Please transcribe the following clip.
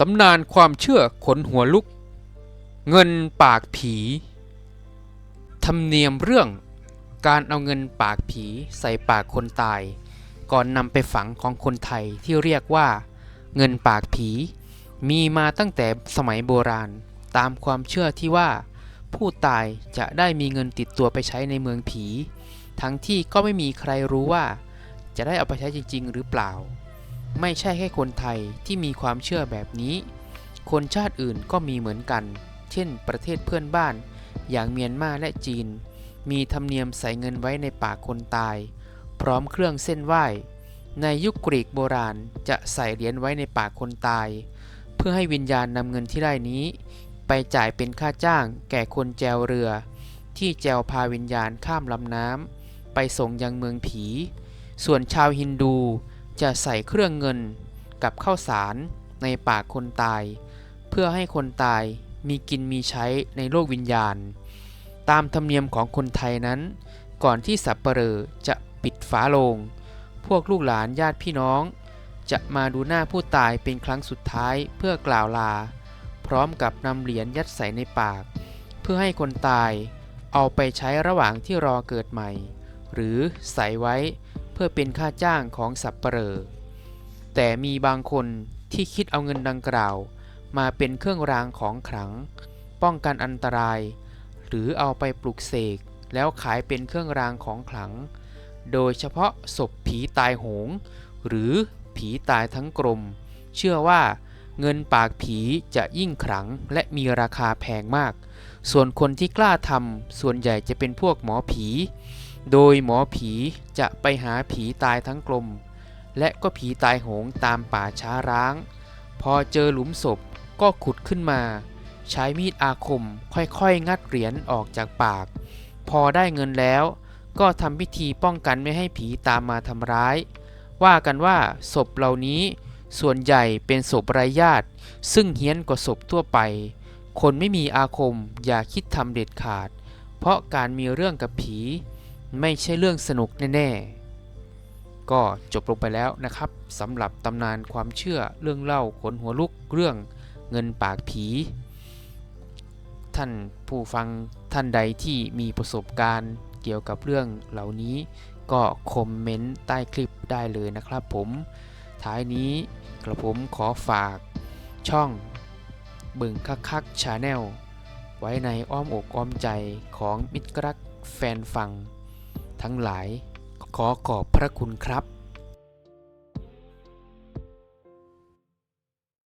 ตำนานความเชื่อขนหัวลุก เงินปากผีธรรมเนียมเรื่องการเอาเงินปากผีใส่ปากคนตาย ก่อนนำไปฝังของคนไทยที่เรียกว่า เงินปากผีมีมาตั้งแต่สมัยโบราณ ตามความเชื่อที่ว่า ผู้ตายจะได้มีเงินติดตัวไปใช้ในเมืองผี ทั้งที่ก็ไม่มีใครรู้ว่า จะได้เอาไปใช้จริง ๆ หรือเปล่า ไม่ใช่แค่คนไทยที่มีความเชื่อแบบนี้ คนชาติอื่นก็มีเหมือนกัน เช่น ประเทศเพื่อนบ้าน อย่างเมียนมาและจีน มีธรรมเนียมใส่เงินไว้ในปากคนตาย พร้อมเครื่องเส้นไหว้ ในยุคกรีกโบราณจะใส่เหรียญไว้ในปากคนตาย เพื่อให้วิญญาณนำเงินที่ได้นี้ ไปจ่ายเป็นค่าจ้าง แก่คนแจวเรือ ที่แจวพาวิญญาณข้ามลำน้ำไปส่งยังเมืองผี ส่วนชาวฮินดู จะใส่เครื่องเงินกับข้าวสารในปากคนตาย เพื่อให้คนตายมีกินมีใช้ในโลกวิญญาณ ตามธรรมเนียมของคนไทยนั้น ก่อนที่สับปเปลอจะปิดฝาโลง พวกลูกหลานญาติพี่น้อง จะมาดูหน้าผู้ตายเป็นครั้งสุดท้ายเพื่อกล่าวลา พร้อมกับนำเหรียญยัดใส่ในปาก เพื่อให้คนตายเอาไปใช้ระหว่างที่รอเกิดใหม่ หรือใส่ไว้ เพื่อเป็นค่าจ้างของสับเปลอแต่มีบางคนที่คิดเอาเงินดังกล่าว มาเป็นเครื่องรางของขลัง ป้องกันอันตราย หรือเอาไปปลุกเสกแล้วขายเป็นเครื่องรางของขลัง โดยเฉพาะศพผีตายโหง หรือผีตายทั้งกลมเชื่อว่าเงินปากผีจะยิ่งขลังและมีราคาแพงมาก ส่วนคนที่กล้าทำส่วนใหญ่จะเป็นพวกหมอผี โดยหมอผีจะไปหาผีตายทั้งกลม และก็ผีตายโหงตามป่าช้าร้าง พอเจอหลุมศพก็ขุดขึ้นมา ใช้มีดอาคมค่อยๆ งัดเหรียญออกจากปาก พอได้เงินแล้ว ก็ทำพิธีป้องกันไม่ให้ผีตามมาทำร้าย ว่ากันว่าศพเหล่านี้ส่วนใหญ่เป็นศพไร้ญาติ ซึ่งเฮี้ยนกว่าศพทั่วไป คนไม่มีอาคมอย่าคิดทำเด็ดขาด เพราะการมีเรื่องกับผี ไม่ใช่เรื่องสนุกแน่ๆ ก็จบลงไปแล้วนะครับสำหรับตำนานความเชื่อเรื่องเล่าขนหัวลุกเรื่องเงินปากผี ท่านผู้ฟังท่านใดที่มีประสบการณ์เกี่ยวกับเรื่องเหล่านี้ ก็คอมเมนต์ใต้คลิปได้เลยนะครับผมท้ายนี้กระผมขอฝากช่องบึงคักคักชาแนลไว้ในอ้อมอกอ้อมใจของมิตรรักแฟนฟัง ทั้งหลาย ขอขอบพระคุณครับ